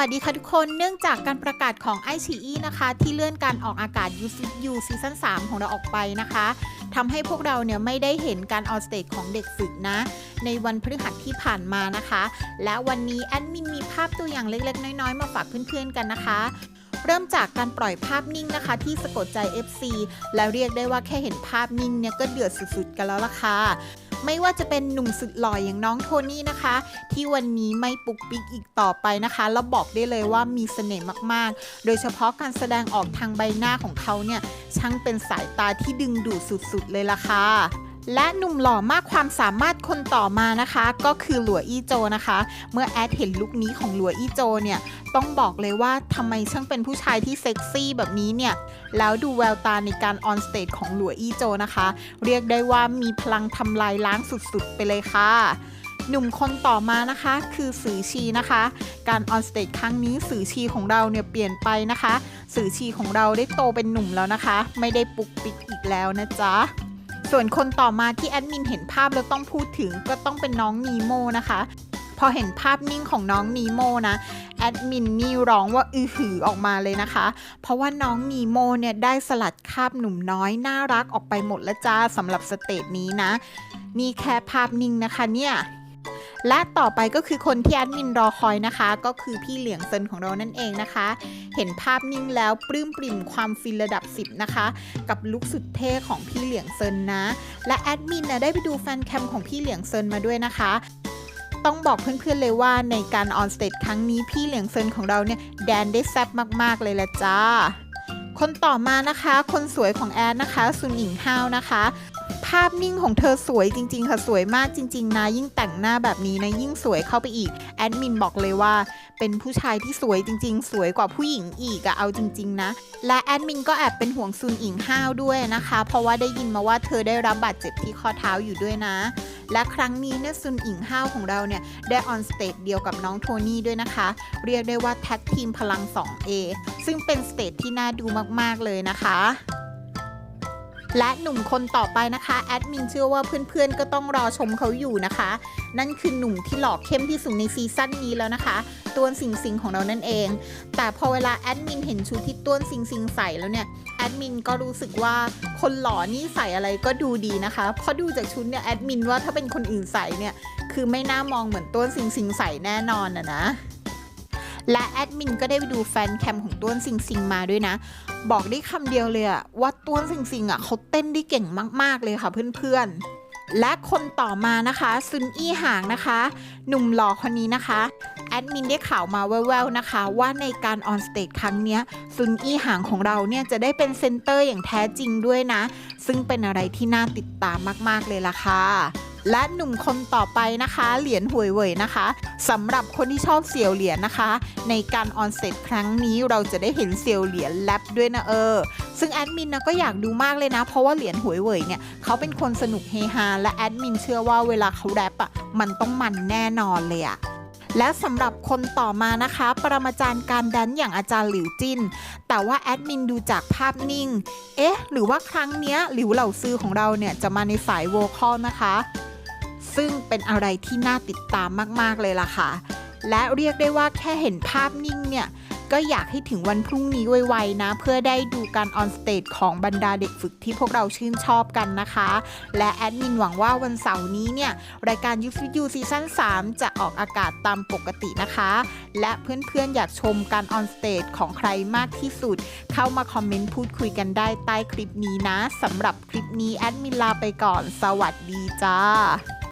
วัสดีค่ะทุกคน เนื่องจากการประกาศของ i อ e นะคะ ที่เลื่อนการออกอากาศ UCU ซีซั่น3ของเราออกไปนะคะทำให้พวกเราเนี่ยไม่ได้เห็นการออนสเตจของเด็กฝึกนะ ในวันพฤหัสที่ผ่านมานะคะ และวันนี้แอดมินมีภาพตัวอย่างเล็ก ๆ น้อย ๆ มาฝากเพื่อน ๆ กันนะคะเริ่มจากการปล่อยภาพนิ่งนะคะ ที่สะกดใจ FC และเรียกได้ว่าแค่เห็นภาพนิ่งเนี่ยก็เดือดสุดๆกันแล้วล่ะค่ะ ไม่ว่าจะเป็นหนุ่มสุดหล่ออย่างน้องโทนี่นะคะ ที่วันนี้ไม่ปุกปิกอีกต่อไปนะคะแล้วบอกได้เลยว่ามีเสน่ห์มากๆ โดยเฉพาะการแสดงออกทางใบหน้าของเขาเนี่ยช่างเป็นสายตาที่ดึงดูดสุดๆเลยล่ะค่ะ และหนุ่มหล่อมากความสามารถคนต่อมานะคะ ก็คือหลัวอี้โจนะคะ เมื่อแอดเห็นลุคนี้ของหลัวอี้โจเนี่ยต้องบอกเลยว่าทำไมช่างเป็นผู้ชายที่เซ็กซี่แบบนี้เนี่ยแล้วดูแววตาในการออนสเตจของหลัวอี้โจนะคะ เรียกได้ว่ามีพลังทำลายล้างสุดๆ ไปเลยค่ะหนุ่มคนต่อมานะคะคือสือชีนะคะ การออนสเตจครั้งนี้สือชีของเราเนี่ยเปลี่ยนไปนะคะ สือชีของเราได้โตเป็นหนุ่มแล้วนะคะ ไม่ได้ปุกปิกอีกแล้วนะจ๊ะ ส่วนคนต่อมาที่แอดมินเห็นภาพแล้วต้องพูดถึงก็ต้องเป็นน้องนีโมนะคะ พอเห็นภาพนิ่งของน้องนีโมนะแอดมินนี่ร้องว่าอือหือออกมาเลยนะคะ เพราะว่าน้องนีโมเนี่ยได้สลัดคาบหนุ่มน้อยน่ารักออกไปหมดแล้วจ้าสำหรับสเตจนี้นะ นี่แค่ภาพนิ่งนะคะเนี่ย และต่อไปก็คือคนที่แอดมินรอคอยนะคะ ก็คือพี่เหลียงเซินของเรานั่นเองนะคะ เห็นภาพนิ่งแล้วปลื้มปริ่มความฟินระดับ 10 นะคะ กับลุคสุดเท่ของพี่เหลียงเซินนะ และแอดมินนะได้ไปดูแฟนแคมของพี่เหลียงเซินมาด้วยนะคะต้องบอกเพื่อนๆเลยว่าในการออนสเตจครั้งนี้พี่เหลียงเซินของเราเนี่ยแดนได้แซ่บมากๆเลยละจ้า คนต่อมานะคะ คนสวยของแอดนะคะซุนหญิงห้าวนะคะ ภาพนิ่งของเธอสวยจริง ๆ ค่ะ สวยมากจริง ๆ นะ ยิ่งแต่งหน้าแบบนี้นะ ยิ่งสวยเข้าไปอีก แอดมินบอกเลยว่า เป็นผู้ชายที่สวยจริง ๆ สวยกว่าผู้หญิงอีกอะเอาจริง ๆ นะ และแอดมินก็แอบเป็นห่วงซุนอิงห้าวด้วยนะคะ เพราะว่าได้ยินมาว่าเธอได้รับบาดเจ็บที่ข้อเท้าอยู่ด้วยนะ และครั้งนี้เนี่ยซุนอิงห้าวของเราเนี่ยได้ออนสเตจเดียวกับน้องโทนี่ด้วยนะคะ เรียกได้ว่าแท็กทีมพลัง 2A ซึ่งเป็นสเตจที่น่าดูมากๆเลยนะคะ และหนุ่มคนต่อไปนะคะแอดมินเชื่อว่าเพื่อนๆก็ต้องรอชมเขาอยู่นะคะ นั่นคือหนุ่มที่หล่อเข้มที่สุดในซีซั่นนี้แล้วนะคะต้วนสิงสิงของเรานั่นเอง แต่พอเวลาแอดมินเห็นชุดที่ต้วนสิงสิงใส่แล้วเนี่ยแอดมินก็รู้สึกว่าคนหล่อนี่ใส่อะไรก็ดูดีนะคะเพราะดูจากชุดเนี่ยแอดมินว่าถ้าเป็นคนอื่นใส่เนี่ยคือไม่น่ามองเหมือนต้วนสิงสิงใส่แน่นอนนะนะ และแอดมินก็ได้ไปดูแฟนแคมของต้วนสิงสิงมาด้วยนะ บอกได้คำเดียวเลยอะว่าต้วนสิงสิงอะเขาเต้นได้เก่งมาก ๆ เลยค่ะเพื่อนๆ และคนต่อมานะคะซุนอี้หางนะคะ หนุ่มหล่อคนนี้นะคะแอดมินได้ข่าวมาแว่วๆนะคะ ว่าในการออนสเตจครั้งนี้ซุนอี้หางของเราเนี่ยจะได้เป็นเซนเตอร์อย่างแท้จริงด้วยนะ ซึ่งเป็นอะไรที่น่าติดตามมากๆเลยล่ะค่ะ และหนุ่มคนต่อไปนะคะ เหรียญหวยเหวยนะคะสำหรับคนที่ชอบเสี่ยวเหรียญนะคะ ในการออนเซตครั้งนี้เราจะได้เห็นเสี่ยวเหรียญแลบด้วยนะเออ ซึ่งแอดมินนะก็อยากดูมากเลยนะ เพราะว่าเหรียญหวยเหวยเนี่ยเขาเป็นคนสนุกเฮฮาและแอดมินเชื่อว่าเวลาเขาแรปอะมันต้องมันแน่นอนเลยอะและสำหรับคนต่อมานะคะ ปรมาจารย์การแดนอย่างอาจารย์หลิวจิน แต่ว่าแอดมินดูจากภาพนิ่ง เอ๊ะ หรือว่าครั้งเนี้ยหลิวเหล่าซื้อของเราเนี่ย จะมาในสายโวคอลนะคะ ซึ่งเป็นอะไรที่น่าติดตามมาก ๆ เลยล่ะค่ะ และเรียกได้ว่าแค่เห็นภาพนิ่งเนี่ย ก็อยากให้ถึงวันพรุ่งนี้ไวๆนะ เพื่อได้ดูการออนสเตจของบรรดาเด็กฝึกที่พวกเราชื่นชอบกันนะคะ และแอดมินหวังว่าวันเสาร์นี้เนี่ย รายการยูฟิยูซีซั่น3 จะออกอากาศตามปกตินะคะ และเพื่อนๆอยากชมการออนสเตจของใครมากที่สุด เข้ามาคอมเมนต์พูดคุยกันได้ใต้คลิปนี้นะสำหรับคลิปนี้แอดมินลาไปก่อน สวัสดีจ้า